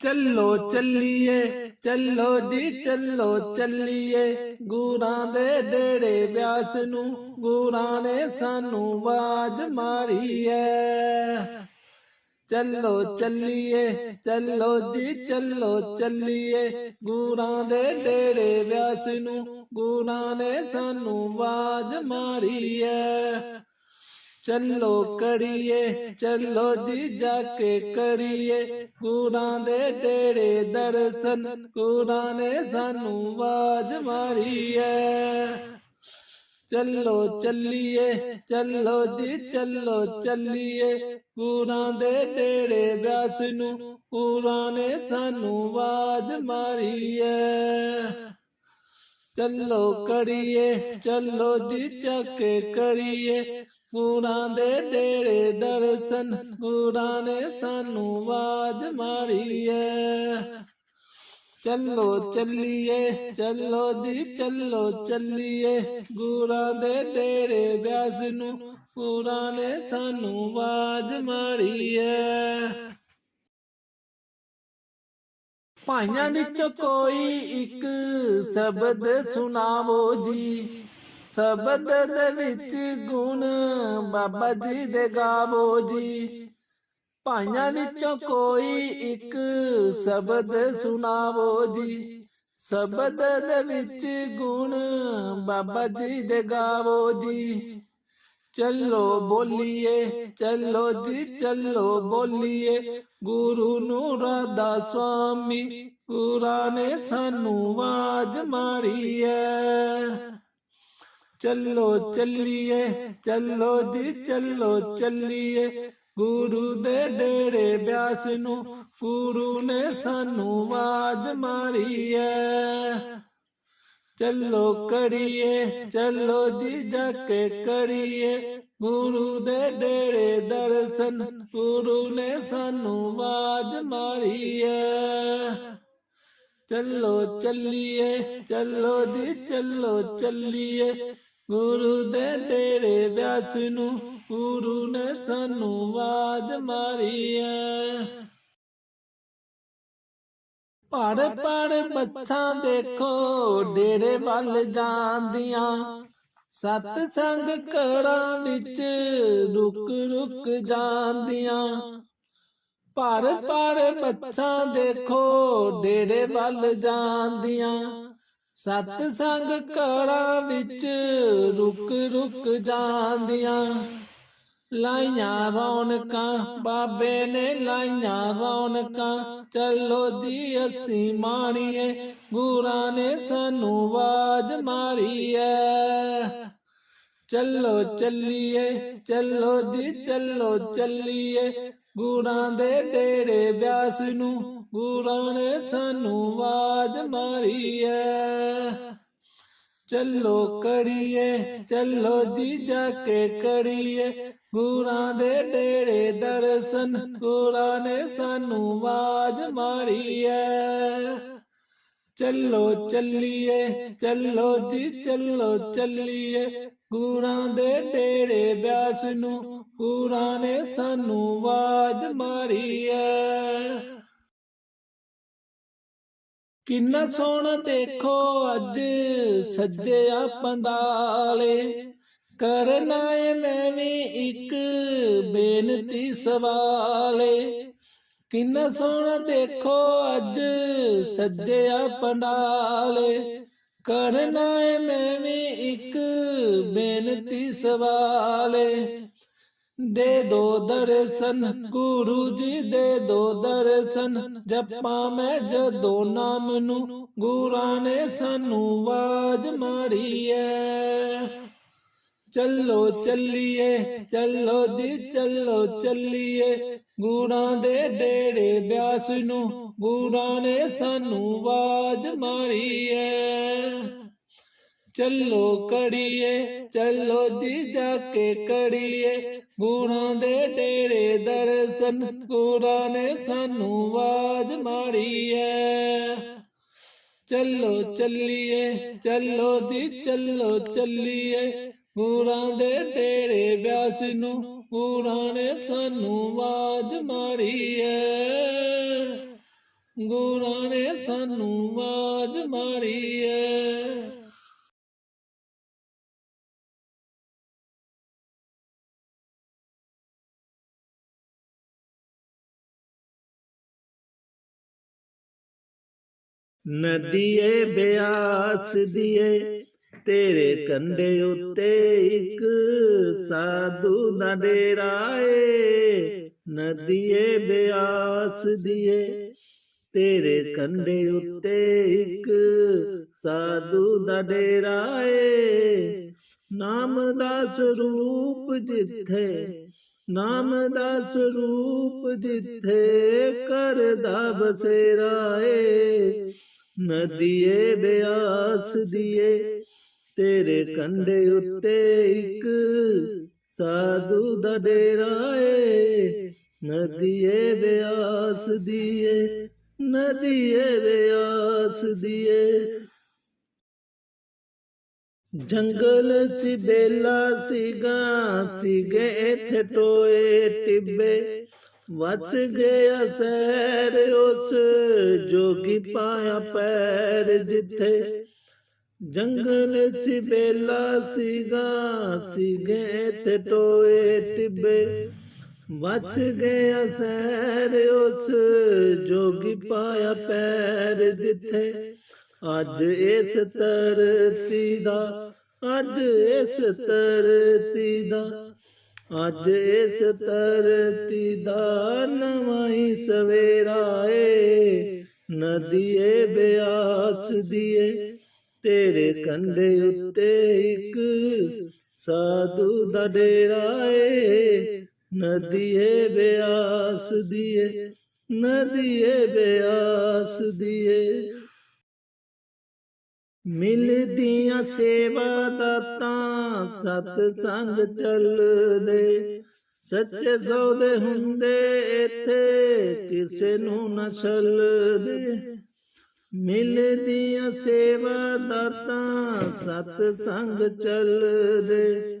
ਚੱਲੋ ਚੱਲੀਏ ਚੱਲੋ ਜੀ ਚੱਲੋ ਚੱਲੀਏ। ਗੁਰਾਂ ਦੇ ਡੇੜੇ ਵਿਆਸ ਨੂੰ ਗੁਰਾਂ ਨੇ ਸਾਨੂੰ ਬਾਜ ਮਾਰੀ ਐ। ਚੱਲੋ ਚੱਲੀਏ ਚੱਲੋ ਜੀ ਚੱਲੋ ਚੱਲੀਏ। ਗੁਰਾਂ ਦੇ ਡੇੜੇ ਵਿਆਸ ਨੂੰ ਗੁਰਾਂ ਨੇ ਸਾਨੂੰ ਬਾਜ ਮਾਰੀ ਐ ਚੱਲੋ ਕੜੀਏ, ਚੱਲੋ ਜੀ ਜਾ ਕੇ ਕੜੀਏ। ਗੁਰਾਂ ਦੇ ਡੇੜੇ ਦਰਸ਼ਨ ਗੁਰਾਂ ਨੇ ਸਾਨੂੰ ਬਾਜ ਮਾਰੀ ਐ ਚੱਲੋ ਚੱਲੀਏ, ਚੱਲੋ ਜੀ, ਚੱਲੋ ਚੱਲੀਏ। ਗੁਰਾਂ ਦੇ ਡੇੜੇ ਵਿਆਸ ਨੂੰ ਗੁਰਾਂ ਨੇ ਸਾਨੂੰ ਬਾਜ ਮਾਰੀ ਐ ਚੱਲੋ ਕੜੀਏ, ਚੱਲੋ ਜੀ ਚੱਕ ਕੜੀਏ। ਗੁਰਾਂ ਦੇ ਡੇੜੇ ਦਰਸ਼ਨ ਗੁਰਾਂ ਨੇ ਸਾਨੂੰ ਆਵਾਜ਼ ਮਾਰੀ ਐ ਚੱਲੋ ਚੱਲੀਏ, ਚੱਲੋ ਜੀ ਚੱਲੋ ਚੱਲੀਏ। ਗੁਰਾਂ ਦੇ ਡੇਰੇ ਵਿਆਸ ਨੂੰ ਗੁਰਾਂ ਨੇ ਸਾਨੂੰ ਆਵਾਜ਼ ਮਾਰੀ ਐ ਭਾਈਆਂ ਵਿੱਚੋਂ ਕੋਈ ਇੱਕ ਸ਼ਬਦ ਸੁਣਾਵੋ ਜੀ। ਸ਼ਬਦ ਦੇ ਵਿੱਚ ਗੁਣ ਬਾਬਾ ਜੀ ਦੇ ਗਾਵੋ ਜੀ। ਭਾਈਆਂ ਵਿੱਚੋਂ ਕੋਈ ਇੱਕ ਸ਼ਬਦ ਸੁਣਾਵੋ ਜੀ। ਸ਼ਬਦ ਦੇ ਵਿੱਚ ਗੁਣ ਬਾਬਾ ਜੀ ਦੇ ਗਾਵੋ ਜੀ। ਚੱਲੋ ਬੋਲੀਏ ਚੱਲੋ ਜੀ ਚੱਲੋ ਬੋਲੀਏ। ਗੁਰੂ ਨੂੰ ਰਾਧਾ ਸੁਆਮੀ ਗੁਰਾਂ ਨੇ ਸਾਨੂੰ ਆਵਾਜ਼ ਮਾਰੀ ਐ ਚੱਲੋ ਚੱਲੀਏ ਚੱਲੋ ਜੀ ਚੱਲੋ ਚੱਲੀਏ। ਗੁਰੂ ਦੇ ਡੇੜੇ ਵਿਆਸ ਨੂੰ ਗੁਰੂ ਨੇ ਸਾਨੂੰ ਆਵਾਜ਼ ਮਾਰੀ ਐ ਚੱਲੋ ਕੜੀਏ, ਚੱਲੋ ਜੀ ਜਾ ਕੇ ਕੜੀਏ। ਗੁਰੂ ਦੇ ਡੇੜੇ ਦਰਸ਼ਨ, ਗੁਰੂ ਨੇ ਸਾਨੂੰ ਆਵਾਜ਼ ਮਾਰੀ ਐ ਚੱਲੋ ਚੱਲੀਏ, ਚੱਲੋ ਜੀ, ਚੱਲੋ ਚੱਲੀਏ। ਗੁਰੂ ਦੇ ਡੇਰੇ ਵਿਆਸ ਨੂੰ, ਗੁਰੂ ਨੇ ਸਾਨੂੰ ਆਵਾਜ਼ ਮਾਰੀ ਐ ਪੜ ਪੜ ਬੱਚਾ ਦੇਖੋ, ਡੇਰੇ ਵੱਲ ਜਾਂਦੀਆਂ। ਸਤ ਸੰਗ ਕੜਾਂ ਵਿੱਚ ਰੁਕ ਰੁਕ ਜਾਂਦੀਆਂ। ਪੜ ਪੜ ਬੱਚਾ ਦੇਖੋ, ਡੇਰੇ ਵੱਲ ਜਾਂਦੀਆਂ। ਸਤ ਸੰਗ ਕੜਾਂ ਵਿੱਚ ਰੁਕ ਰੁਕ ਜਾਂਦੀਆਂ। ਲਾਈਆਂ ਰੌਣਕਾਂ, ਬਾਬੇ ਨੇ ਲਾਈਆਂ ਰੌਣਕਾਂ। ਚੱਲੋ ਜੀ, ਅਸੀਂ ਮਾਣੀਏ, ਗੁਰਾਂ ਨੇ ਸਾਨੂੰ ਆਵਾਜ਼ ਮਾਰੀ ਐ ਚੱਲੋ ਚੱਲੀਏ, ਚੱਲੋ ਜੀ, ਚੱਲੋ ਚੱਲੀਏ। ਗੁਰਾਂ ਦੇ ਡੇਰੇ ਵਿਆਸ ਨੂੰ, ਗੁਰਾਂ ਨੇ ਸਾਨੂੰ ਆਵਾਜ਼ ਮਾਰੀ ਐ ਚੱਲੋ ਕੜੀਏ ਚੱਲੋ ਜੀ, ਜਾ ਕੇ ਕੜੀਏ ਗੁਰਾਂ ਦੇ ਡੇੜੇ ਦਰਸ਼ਨ, ਗੁਰਾਂ ਨੇ ਸਾਨੂੰ ਆਵਾਜ਼ ਮਾਰੀ ਐ। ਚੱਲੋ ਚੱਲੀਏ, ਚੱਲੋ ਜੀ, ਚੱਲੋ ਚੱਲੀਏ। ਗੁਰਾਂ ਦੇ ਡੇੜੇ ਵਿਆਸ ਨੂੰ, ਗੁਰਾਂ ਨੇ ਸਾਨੂੰ ਆਵਾਜ਼ ਮਾਰੀ ਐ। ਕਿੰਨਾ ਸੋਹਣਾ ਦੇਖੋ ਅੱਜ, ਸੱਜਿਆ ਪੰਡਾਲੇ। ਕਰਨਾ ਏ ਮੈਂ ਵੀ ਇੱਕ ਬੇਨਤੀ ਸਵਾਲੇ। ਕਿੰਨਾ ਸੋਹਣਾ ਦੇਖੋ ਅੱਜ ਸੱਜਿਆ ਪੰਡਾਲੇ। ਕਰਨਾ ਏ ਮੈਂ ਵੀ ਇੱਕ ਬੇਨਤੀ ਸਵਾਲੇ। ਦੇ ਦੋ ਦਰਸ਼ਨ, ਗੁਰੂ ਜੀ ਦੇ ਦੋ ਦਰਸ਼ਨ। ਜਪਾਂ ਮੈਂ ਜਦੋਂ ਨਾਮ ਨੂੰ, ਗੁਰਾਂ ਨੇ ਸਾਨੂੰ ਆਵਾਜ਼ ਮਾਰੀ ਐ। ਚੱਲੋ ਚੱਲੀਏ, ਚੱਲੋ ਜੀ, ਚੱਲੋ ਚੱਲੀਏ। ਗੁਰਾਂ ਦੇ ਡੇੜੇ ਬਿਆਸ ਨੂੰ ਗੁਰਾਂ ਨੇ ਸਾਨੂੰ ਆਵਾਜ਼ ਮਾਰੀ ਐ ਚੱਲੋ ਕੜੀਏ, ਚੱਲੋ ਜੀ, ਜਾ ਕੇ ਕੜੀਏ। ਗੁਰਾਂ ਦੇ ਡੇੜੇ ਦਰਸ਼ਨ ਗੁਰਾਂ ਨੇ ਸਾਨੂੰ ਆਵਾਜ਼ ਮਾਰੀ ਐ ਚੱਲੋ ਚੱਲੀਏ, ਚੱਲੋ ਜੀ, ਚੱਲੋ ਚੱਲੀਏ। ਗੁਰਾਂ ਦੇ ਡੇਰੇ ਵਿਆਸ ਨੂੰ ਗੁਰਾਂ ਨੇ ਸਾਨੂੰ ਆਵਾਜ਼ ਮਾਰੀ ਐ। ਗੁਰਾਂ ਨੇ ਸਾਨੂੰ ਆਵਾਜ਼ ਮਾਰੀ ਐ। ਨਦੀਏ ਬਿਆਸ ਦੀਏ ਤੇਰੇ ਕੰਡੇ ਉੱਤੇ ਇੱਕ ਸਾਧੂ ਦਾ ਡੇਰਾ ਏ ਨਦੀਏ ਬਿਆਸ ਦੀਏ। ਤੇਰੇ ਕੰਡੇ ਉੱਤੇ ਇੱਕ ਸਾਧੂ ਦਾ ਡੇਰਾ ਏ ਨਾਮ ਦਾ ਸਰੂਪ ਜਿੱਥੇ, ਨਾਮ ਦਾ ਸਰੂਪ ਜਿੱਥੇ ਕਰਦਾ ਬਸੇਰਾ ਏ ਨਦੀਏ ਬਿਆਸ ਦੀਏ। ਤੇਰੇ ਕੰਢੇ ਉੱਤੇ ਇੱਕ ਸਾਧੂ ਦਾ ਡੇਰਾ ਏ ਨਦੀਏ ਬਿਆਸ ਦੀਏ ਨਦੀਏ ਬਿਆਸ ਦੀਏ ਜੰਗਲ ਚ ਬੇਲਾ ਸੀਗਾ ਸੀਗੇ ਇੱਥੇ ਟੋਏ ਟਿੱਬੇ ਵਸ ਗਿਆ ਸੈਰ ਉਸ ਜੋਗੀ ਪਾਇਆ ਪੈਰ ਜਿੱਥੇ ਜੰਗਲ ਚ ਬੇਲਾ ਸੀਗਾ, ਸੀਗੇ ਇੱਥੇ ਟੋਏ ਟਿੱਬੇ। ਵਸ ਗਿਆ ਸੈਰ ਉਸ ਜੋਗੀ ਪਾਇਆ ਪੈਰ ਜਿੱਥੇ। ਅੱਜ ਇਸ ਧਰਤੀ ਦਾ, ਅੱਜ ਇਸ ਧਰਤੀ ਦਾ, ਅੱਜ ਇਸ ਧਰਤੀ ਦਾ ਨਵਾਂ ਸਵੇਰਾ ਏ। ਨਦੀਏ ਬਿਆਸ ਦੀਏ ਤੇਰੇ ਕੰਢੇ ਉੱਤੇ ਇੱਕ ਸਾਧੂ ਦਾ ਡੇਰਾ ਏ। ਨਦੀਏ ਬਿਆਸ ਦੀਏ, ਨਦੀਏ ਬਿਆਸ ਦੀਏ। ਮਿਲਦੀਆਂ ਸੇਵਾ ਦਾਤਾਂ ਸਤ ਸੰਗ ਚੱਲਦੇ, ਸੱਚੇ ਸੌਦੇ ਹੁੰਦੇ ਇੱਥੇ, ਕਿਸੇ ਨੂੰ ਨਾ ਛੱਲਦੇ। ਮਿਲਦੀਆਂ ਸੇਵਾ ਦਾਤਾਂ, ਸਤ ਸੰਗ ਚੱਲਦੇ।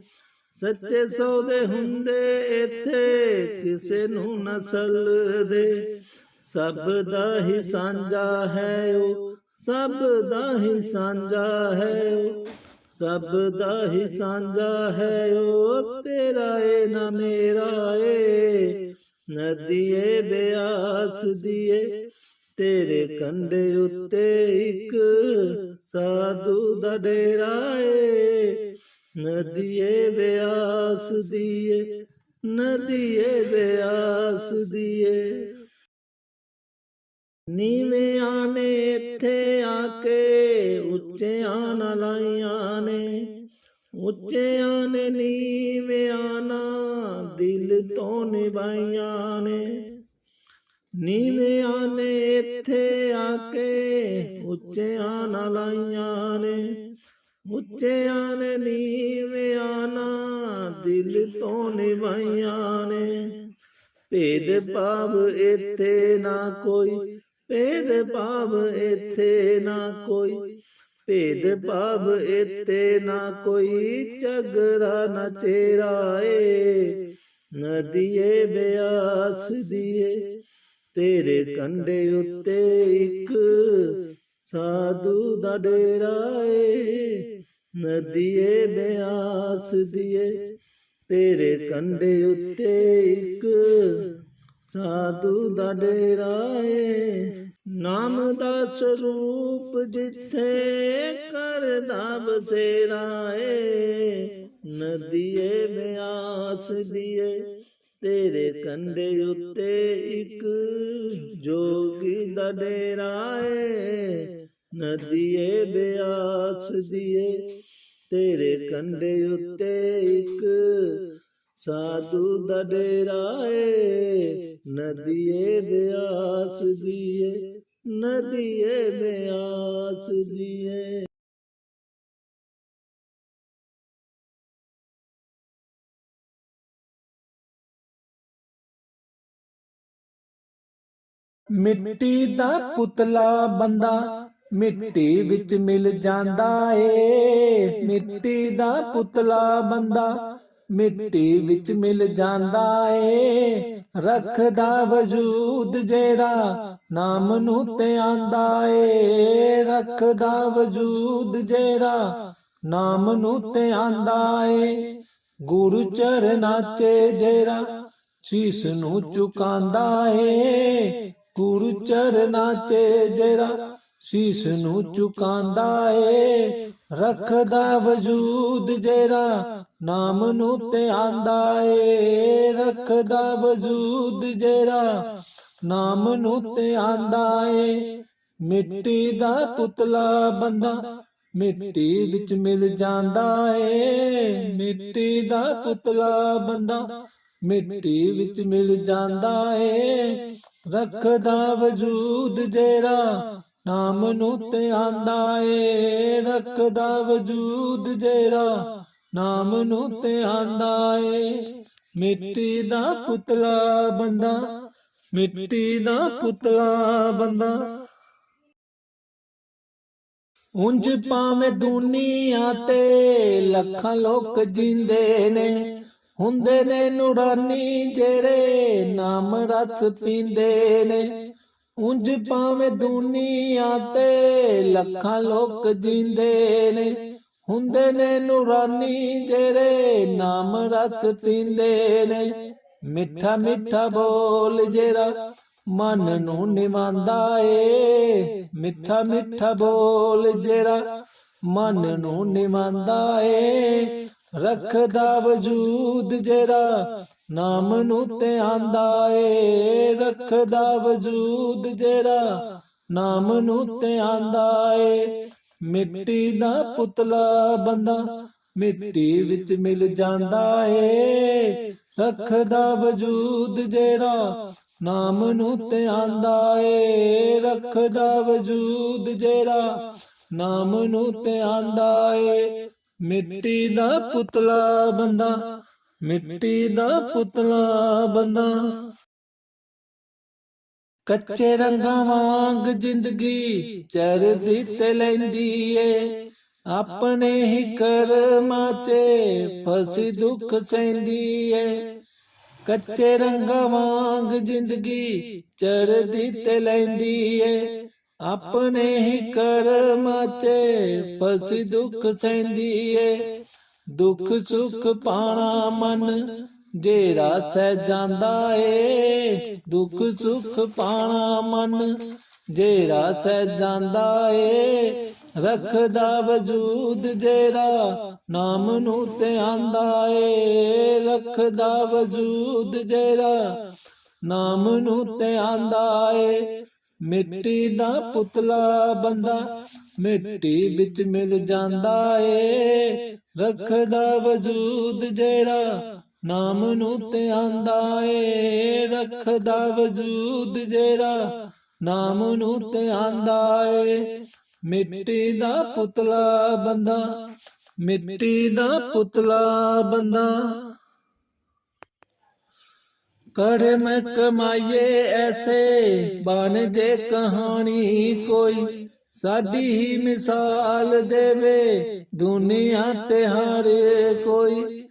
ਸੱਚੇ ਸੌਦੇ ਹੁੰਦੇ ਇੱਥੇ, ਕਿਸੇ ਨੂੰ ਨਾ ਛੱਲਦੇ ਸਭ ਦਾ ਹੀ ਸਾਂਝਾ ਹੈ ਉਹ ਸਭ ਦਾ ਹੀ ਸਾਂਝਾ ਹੈ ਉਹ ਸਭ ਦਾ ਹੀ ਸਾਂਝਾ ਹੈ ਉਹ ਤੇਰਾ ਏ ਨਾ ਮੇਰਾ ਏ। ਨਦੀਏ ਬਿਆਸ ਦੀਏ ਤੇਰੇ ਕੰਢੇ ਉੱਤੇ ਇੱਕ ਸਾਧੂ ਦਾ ਡੇਰਾ ਏ। ਨਦੀਏ ਬਿਆਸ ਦੀਏ, ਨਦੀਏ ਬਿਆਸ ਦੀਏ। ਨੀਵਿਆਂ ਆਨੇ ਇੱਥੇ ਆ ਕੇ ਉੱਚਿਆਂ ਨਾ ਲਾਈਆਂ ਨੇ। ਉੱਚਿਆਂ ਨੇ ਨੀਵਿਆਂ ਨਾ ਦਿਲ ਤੋਂ ਨਿਭਾਈਆਂ ਨੇ। ਨੀਵਿਆਂ ਨੇ ਇੱਥੇ ਆ ਕੇ ਉੱਚਿਆਂ ਨਾ ਲਾਈਆਂ ਨੇ। ਉੱਚਿਆਂ ਨੇ ਨੀਵਿਆਂ ਨਾ ਦਿਲ ਤੋਂ ਨਿਭਾਈਆਂ ਨੇ। ਭੇਦ ਭਾਵ ਇੱਥੇ ਨਾ ਕੋਈ, ਭੇਦ ਭਾਵ ਇੱਥੇ ਨਾ ਕੋਈ, ਭੇਦ ਭਾਵ ਇੱਥੇ ਨਾ ਕੋਈ ਝਗੜਾ ਨਾ ਚੇਰਾ ਏ ਨਦੀਏ ਬਿਆਸ ਦੀਏ ਤੇਰੇ ਕੰਡੇ ਉੱਤੇ ਇੱਕ ਸਾਧੂ ਦਾ ਡੇਰਾ ਏ। ਨਦੀਏ ਬਿਆਸ ਦੀਏ। ਤੇਰੇ ਕੰਡੇ ਉੱਤੇ ਇੱਕ ਸਾਧੂ ਦਾ ਡੇਰਾ ਏ। ਨਾਮ ਦਾ ਸਰੂਪ ਜਿੱਥੇ ਕਰਦਾ ਬਸੇਰਾ ਏ। ਨਦੀਏ ਬਿਆਸ ਦੀਏ। ਤੇਰੇ ਕੰਢੇ ਉੱਤੇ ਇੱਕ ਜੋਗੀ ਦਾ ਡੇਰਾ ਏ। ਨਦੀਏ ਬਿਆਸ ਦੀਏ, ਤੇਰੇ ਕੰਢੇ ਉੱਤੇ ਇੱਕ ਸਾਧੂ ਦਾ ਡੇਰਾ ਏ। ਨਦੀਏ ਬਿਆਸ ਦੀਏ, ਨਦੀਏ ਬਿਆਸ ਦੀਏ। ਮਿੱਟੀ ਦਾ ਪੁਤਲਾ ਬੰਦਾ, ਮਿੱਟੀ ਵਿੱਚ ਮਿਲ ਜਾਂਦਾ ਏ। ਮਿੱਟੀ ਦਾ ਪੁਤਲਾ ਬੰਦਾ, ਮਿੱਟੀ ਵਿੱਚ ਮਿਲ ਜਾਂਦਾ ਏ। ਰੱਖਦਾ ਵਜੂਦ ਜਿਹੜਾ ਨਾਮ ਨੂੰ ਤੇ ਆਂਦਾ ਏ। ਰੱਖਦਾ ਵਜੂਦ ਜਿਹੜਾ ਨਾਮ ਨੂੰ ਤੇ ਆਂਦਾ ਏ। ਗੁਰੂ ਚਰਨਾਂ 'ਚ ਜਿਹੜਾ ਸੀਸ ਨੂੰ ਝੁਕਾਉਂਦਾ ਏ। ਗੁਰੂ ਚਰਨਾਂ 'ਚ ਜਿਹੜਾ ਸੀਸ ਨੂੰ ਝੁਕਾਉਂਦਾ ਏ, ਰੱਖਦਾ ਵਜੂਦ ਜਿਹੜਾ ਨਾਮ ਨੂੰ ਤੇ ਆਂਦਾ ਏ, ਰੱਖਦਾ ਵਜੂਦ ਜਿਹੜਾ ਨਾਮ ਨੂੰ ਤੇ ਆਂਦਾ ਏ। ਮਿੱਟੀ ਦਾ ਪੁਤਲਾ ਬੰਦਾ ਮਿੱਟੀ ਵਿੱਚ ਮਿਲ ਜਾਂਦਾ ਏ, ਮਿੱਟੀ ਦਾ ਪੁਤਲਾ ਬੰਦਾ ਮਿੱਟੀ ਵਿੱਚ ਮਿਲ ਜਾਂਦਾ ਏ। ਰੱਖਦਾ ਵਜੂਦ ਜਿਹੜਾ ਨਾਮ ਨੂੰ ਤੇ ਆਂਦਾ ਏ। ਰੱਖਦਾ ਵਜੂਦ ਜਿਹੜਾ ਨਾਮ ਨੂੰ ਤੇ ਆਂਦਾ ਏ। ਮਿੱਟੀ ਦਾ ਪੁਤਲਾ ਬੰਦਾ, ਮਿੱਟੀ ਦਾ ਪੁਤਲਾ ਬੰਦਾ। ਉਂਝ ਭਾਵੇਂ ਦੁਨੀਆ ਤੇ ਲੱਖਾਂ ਲੋਕ ਜਿੰਦੇ ਨੇ ਹੁੰਦੇ ਨੇ ਨੂਰਾਨੀ ਜਿਹੜੇ ਨਾਮ ਰਸ ਪੀਂਦੇ ਨੇ। ਉਂਝ ਭਾਵੇਂ ਦੁਨੀਆ ਤੇ ਲੱਖਾਂ ਲੋਕ ਜਿੰਦੇ ਨੇ। ਹੁੰਦੇ ਨੇ ਨੂਰਾਨੀ ਜਿਹੜੇ ਨਾਮ ਰਸ ਪੀਂਦੇ ਨੇ। ਮਿੱਠਾ ਮਿੱਠਾ ਬੋਲ ਜਿਹੜਾ ਮਨ ਨੂੰ ਨਿਵਾਂਦਾ ਏ। ਮਿੱਠਾ ਮਿੱਠਾ ਬੋਲ ਜਿਹੜਾ ਮਨ ਨੂੰ ਨਿਵਾਂਦਾ ਏ। ਰੱਖਦਾ ਵਜੂਦ ਜਿਹੜਾ ਨਾਮ ਨੂੰ ਤੇ ਆਂਦਾ ਏ। ਰੱਖਦਾ ਵਜੂਦ ਜਿਹੜਾ ਨਾਮ ਨੂੰ ਤੇ ਆਂਦਾ ਏ। ਮਿੱਟੀ ਦਾ ਪੁਤਲਾ ਬੰਦਾ ਮਿੱਟੀ ਵਿੱਚ ਮਿਲ ਜਾਂਦਾ ਏ। ਰੱਖਦਾ ਵਜੂਦ ਜਿਹੜਾ ਨਾਮ ਨੂੰ ਤੇ ਆਂਦਾ ਏ। ਰੱਖਦਾ ਵਜੂਦ ਜਿਹੜਾ ਨਾਮ ਨੂੰ ਤੇ ਆਂਦਾ ਏ। ਮਿੱਟੀ ਦਾ ਪੁਤਲਾ ਬੰਦਾ, ਮਿੱਟੀ ਦਾ ਪੁਤਲਾ ਬੰਦਾ। ਕੱਚੇ ਰੰਗਾਂ ਵਾਂਗ ਜ਼ਿੰਦਗੀ ਚੜਦੀ ਤੇ ਲੈਂਦੀ ਏ। ਆਪਣੇ ਹੀ ਕਰਮਾਂ 'ਚ ਫਸੀ ਦੁੱਖ ਸਹਿੰਦੀ ਏ। ਕੱਚੇ ਰੰਗਾਂ ਵਾਂਗ ਜ਼ਿੰਦਗੀ ਚੜਦੀ ਤੇ ਲੈਂਦੀ ਏ। ਆਪਣੇ ਹੀ ਕਰਮਾਂ 'ਚ ਫਸੀ ਦੁੱਖ ਸਹਿੰਦੀ ਦੁੱਖ ਸੁੱਖ ਪਾਣਾ ਮਨ ਜਿਹੜਾ ਸਹਿ ਜਾਂਦਾ ਏ ਦੁੱਖ ਸੁਖ ਪਾਣਾ ਮਨ ਜਿਹੜਾ ਸਹਿ ਜਾਂਦਾ ਏ ਰਖਦਾ ਵਜੂਦ ਜੇਰਾ ਨਾਮ ਨੂੰ ਤੇ ਆਂਦਾ ਏ ਰੱਖਦਾ ਵਜੂਦ ਜੇਰਾ ਨਾਮ ਨੂੰ ਤੇ ਆਂਦਾ ਏ ਮਿੱਟੀ ਦਾ ਪੁਤਲਾ ਬੰਦਾ, ਮਿੱਟੀ ਵਿੱਚ ਮਿਲ ਜਾਂਦਾ ਏ। ਰੱਖਦਾ ਵਜੂਦ ਜਿਹੜਾ ਨਾਮ ਨੂੰ ਤੇ ਆਂਦਾ ਏ। ਰੱਖਦਾ ਵਜੂਦ ਜਿਹੜਾ ਨਾਮ ਨੂੰ ਤੇ ਆਂਦਾ ਏ। ਮਿੱਟੀ ਦਾ ਪੁਤਲਾ ਬੰਦਾ, ਮਿੱਟੀ ਦਾ ਪੁਤਲਾ ਬੰਦਾ। ਕਰਮ ਕਮਾਈਏ ਐਸੇ, ਬਣ ਜੇ ਕਹਾਣੀ ਕੋਈ। ਸਾਡੀ ਹੀ ਮਿਸਾਲ ਦੇਵੇ ਦੁਨੀਆ ਤੇ ਹਰ ਕੋਈ।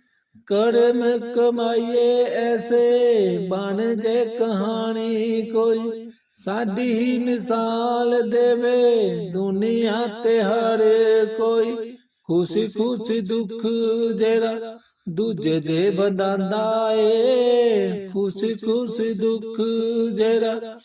ਕਰਮ ਕਮਾਈਏ ਐਸੇ, ਬਣ ਜੇ ਕਹਾਣੀ ਕੋਈ। ਸਾਡੀ ਹੀ ਮਿਸਾਲ ਦੇਵੇ ਦੁਨੀਆ ਤੇ ਹਰ ਕੋਈ। ਖੁਸ਼ੀ ਖੁਸ਼ੀ ਦੁੱਖ ਜਿਹੜਾ ਦੂਜੇ ਦੇ ਵੰਡਾਂਦਾ ਏ। ਖੁਸ਼ੀ ਖੁਸ਼ੀ ਦੁੱਖ ਜਿਹੜਾ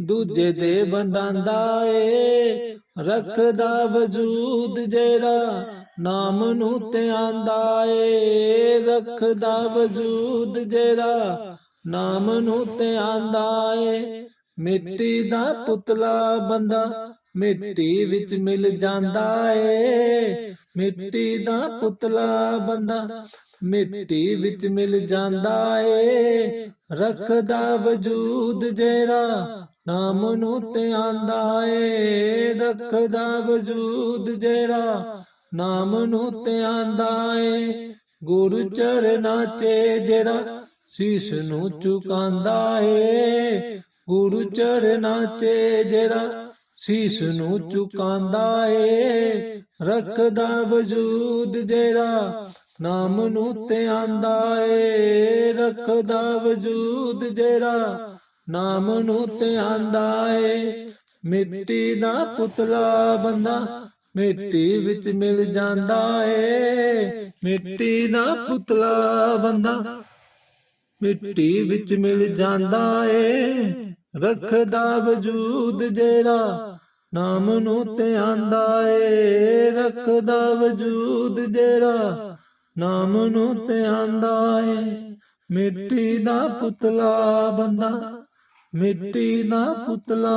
ਦੂਜੇ ਦੇ ਵੰਡਾਂਦਾ ਏ। ਰੱਖਦਾ ਵਜੂਦ ਜਿਹੜਾ ਨਾਮ ਨੂੰ ਤੇ ਆਂਦਾ ਏ। ਰੱਖਦਾ ਵਜੂਦ ਜਿਹੜਾ ਨਾਮ ਨੂੰ ਤੇ ਆਂਦਾ ਏ। ਮਿੱਟੀ ਦਾ ਪੁਤਲਾ ਬੰਦਾ ਮਿੱਟੀ ਵਿੱਚ ਮਿਲ ਜਾਂਦਾ ਏ। ਮਿੱਟੀ ਦਾ ਪੁਤਲਾ ਬੰਦਾ ਮਿੱਟੀ ਵਿੱਚ ਮਿਲ ਜਾਂਦਾ ਏ। ਰੱਖਦਾ ਵਜੂਦ ਜਿਹੜਾ ਨਾਮ ਨੂੰ ਤੇ ਆਂਦਾ ਏ। ਰੱਖਦਾ ਵਜੂਦ ਜਿਹੜਾ ਨਾਮ ਨੂੰ ਤੇ ਆਂਦਾ ਏ। ਗੁਰੂ ਚਰਨਾਂ 'ਚ ਜਿਹੜਾ ਸੀਸ ਨੂੰ ਝੁਕਾਉਂਦਾ ਏ। ਗੁਰੂ ਚਰਨਾਂ 'ਚ ਜਿਹੜਾ ਸੀਸ ਨੂੰ ਝੁਕਾਉਂਦਾ ਏ। ਰੱਖਦਾ ਵਜੂਦ ਜਿਹੜਾ ਨਾਮ ਨੂੰ ਧਿਆਂਦਾ ਏ, ਰੱਖਦਾ ਵਜੂਦ ਜਿਹੜਾ ਨਾਮ ਨੂੰ ਧਿਆਂਦਾ ਏ, ਮਿੱਟੀ ਦਾ ਪੁਤਲਾ ਬੰਦਾ। ਮਿੱਟੀ ਵਿੱਚ ਮਿਲ ਜਾਂਦਾ ਏ, ਮਿੱਟੀ ਦਾ ਪੁਤਲਾ ਬੰਦਾ। ਮਿੱਟੀ ਵਿੱਚ ਮਿਲ ਜਾਂਦਾ ਏ, ਰੱਖਦਾ ਵਜੂਦ ਜਿਹੜਾ ਨਾਮ ਨੂੰ ਤੇ ਆਂਦਾ ਏ, ਰੱਖਦਾ ਵਜੂਦ ਜਿਹੜਾ ਨਾਮ ਨੂੰ ਧਿਆਂਦਾ ਏ ਮਿੱਟੀ ਦਾ ਪੁਤਲਾ ਬੰਦਾ ਮਿੱਟੀ ਦਾ ਪੁਤਲਾ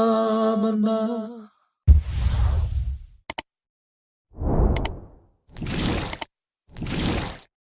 ਬੰਦਾ।